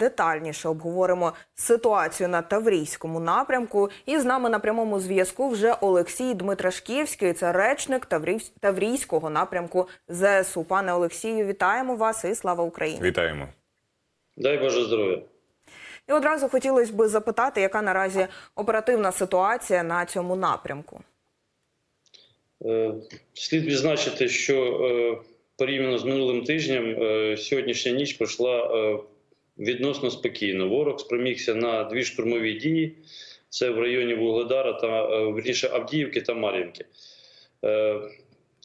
детальніше обговоримо ситуацію на Таврійському напрямку. І з нами на прямому зв'язку вже Олексій Дмитрашківський, це речник Таврійського напрямку ЗСУ. Пане Олексію, вітаємо вас і слава Україні! Вітаємо. Дай Боже здоров'я. І одразу хотілося б запитати, яка наразі оперативна ситуація на цьому напрямку. Е, Слід відзначити, що е, порівняно з минулим тижнем е, сьогоднішня ніч пройшла відносно спокійно. Ворог спромігся на дві штурмові дії. Це в районі Вугледара та е, вірніше Авдіївки та Мар'їнки. Е,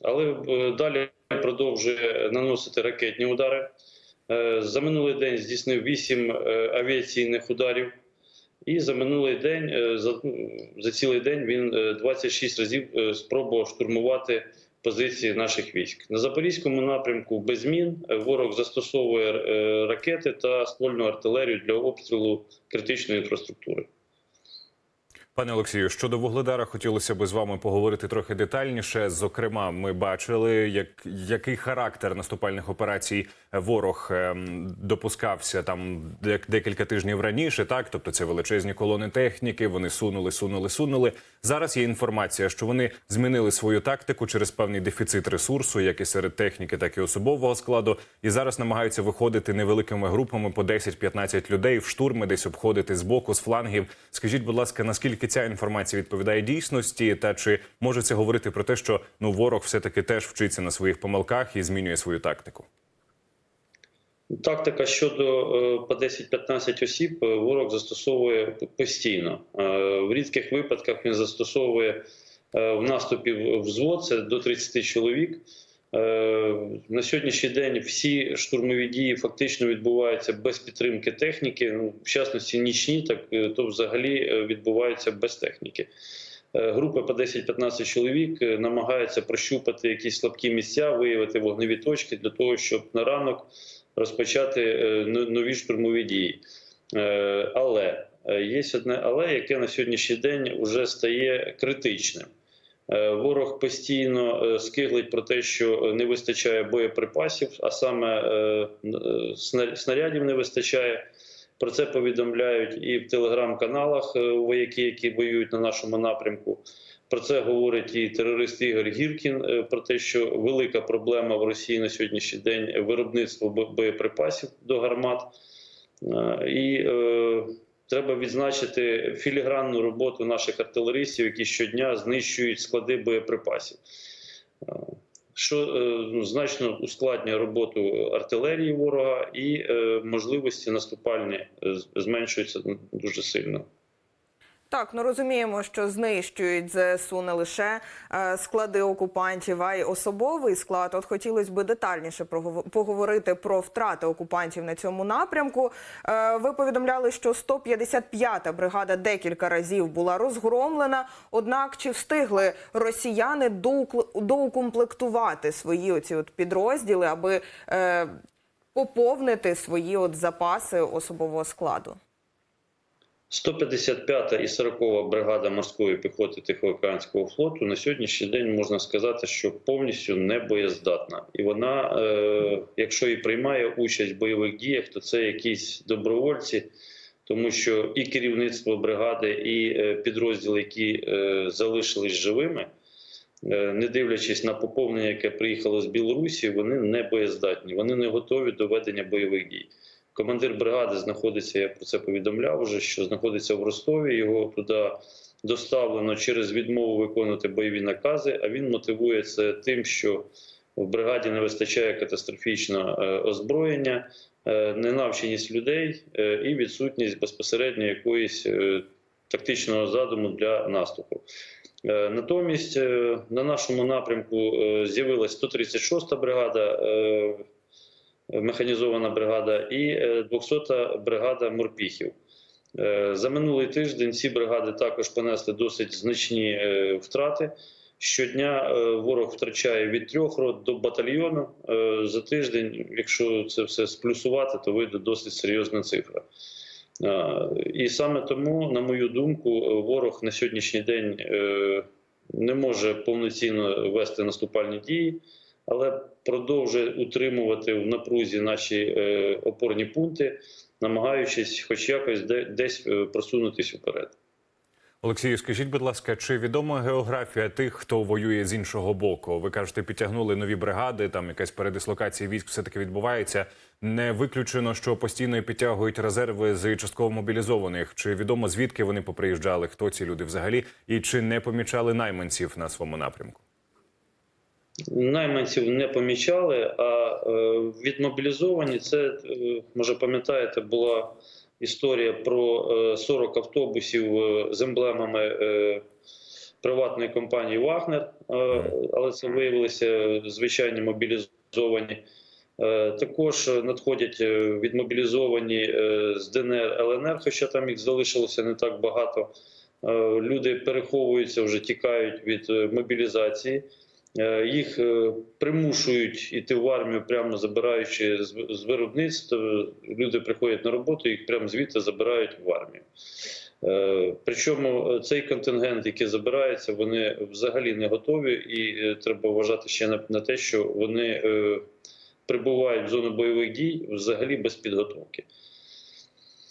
Але е, далі продовжує наносити ракетні удари. За минулий день здійснив 8 авіаційних ударів. І за минулий день, за, ну, за цілий день він е, 26 разів спробував штурмувати позиції наших військ. На Запорізькому напрямку без змін е, ворог застосовує е, ракети та ствольну артилерію для обстрілу критичної інфраструктури. Пане Олексію, щодо Вугледара, хотілося б з вами поговорити трохи детальніше. Зокрема, ми бачили, як який характер наступальних операцій ворог ем, допускався там дек- декілька тижнів раніше. Так, тобто це величезні колони техніки. Вони сунули, сунули, сунули. Зараз є інформація, що вони змінили свою тактику через певний дефіцит ресурсу, як і серед техніки, так і особового складу. І зараз намагаються виходити невеликими групами по 10-15 людей в штурми, десь обходити з боку, з флангів. Скажіть, будь ласка, наскільки ця інформація відповідає дійсності, та чи може це говорити про те, що ну ворог все таки теж вчиться на своїх помилках і змінює свою тактику? Тактика щодо е, по 10-15 осіб е, ворог застосовує постійно. Е, В рідких випадках він застосовує в наступі взвод, це до 30 чоловік. Е, На сьогоднішній день всі штурмові дії фактично відбуваються без підтримки техніки. Ну, в частності нічні, так е, то взагалі е, відбуваються без техніки. Групи по 10-15 чоловік намагаються прощупати якісь слабкі місця, виявити вогневі точки для того, щоб на ранок розпочати нові штурмові дії. Але є одне але, яке на сьогоднішній день вже стає критичним. Е, Ворог постійно е, скиглить про те, що не вистачає боєприпасів, а саме е, снарядів не вистачає. Про це повідомляють і в телеграм-каналах вояки, які воюють на нашому напрямку. Про це говорить і терорист Ігор Гіркін про те, що велика проблема в Росії на сьогоднішній день виробництво боєприпасів до гармат. І треба відзначити філігранну роботу наших артилеристів, які щодня знищують склади боєприпасів. Е, Що е, ну, значно ускладнює роботу артилерії ворога і е, можливості наступальні зменшуються дуже сильно. Так, ну розуміємо, що знищують ЗСУ не лише е, склади окупантів, а й особовий склад. От хотілося б детальніше поговорити про втрати окупантів на цьому напрямку. Е, ви повідомляли, що 155-та бригада декілька разів була розгромлена. Однак чи встигли росіяни доукомплектувати свої оці от підрозділи, аби е, поповнити свої от запаси особового складу? 155 і 40 бригада морської піхоти Тихоокеанського флоту на сьогоднішній день можна сказати, що повністю не боєздатна. І вона, е, якщо і приймає участь в бойових діях, то це якісь добровольці, тому що і керівництво бригади, і е, підрозділи, які е, залишились живими, е, не дивлячись на поповнення, яке приїхало з Білорусі, вони не боєздатні, вони не готові до ведення бойових дій. Командир бригади знаходиться, я про це повідомляв вже, що знаходиться в Ростові. Його туди доставлено через відмову виконувати бойові накази. А він мотивує це тим, що в бригаді не вистачає катастрофічно е, озброєння, е, ненавченість людей е, і відсутність безпосередньо якоїсь тактичного задуму для наступу. Натомість на нашому напрямку з'явилась 136-та бригада. Е, механізована бригада і е, 200-та бригада морпіхів. Е, За минулий тиждень ці бригади також понесли досить значні е, втрати. Щодня е, ворог втрачає від трьох рот до батальйону. Е, За тиждень, якщо це все сплюсувати, то вийде досить серйозна цифра. Е, І саме тому, на мою думку, е, ворог на сьогоднішній день е, не може повноцінно вести наступальні дії але продовжує утримувати в напрузі наші е, опорні пункти, намагаючись, хоч якось де- десь е, просунутись вперед. Олексію, скажіть, будь ласка, чи відома географія тих, хто воює з іншого боку? Ви кажете, підтягнули нові бригади, там якась передислокація військ все таки відбувається. Не виключено, що постійно підтягують резерви з частково мобілізованих. Чи відомо звідки вони поприїжджали? Хто ці люди взагалі? І чи не помічали найманців на своєму напрямку? Найманців не помічали, а е, відмобілізовані це, е, може пам'ятаєте, була історія про е, 40 автобусів е, з емблемами приватної компанії Вагнер, але це виявилися звичайні мобілізовані. Також надходять відмобілізовані з ДНР ЛНР, хоча там їх залишилося не так багато. Люди переховуються, вже тікають від мобілізації. Е, Їх е, примушують іти в армію, прямо забираючи з з виробництв. Люди приходять на роботу, їх прямо звідти забирають в армію. Е, Причому цей контингент, який забирається, вони взагалі не готові, і треба вважати ще на, те, що вони прибувають в зону бойових дій взагалі без підготовки.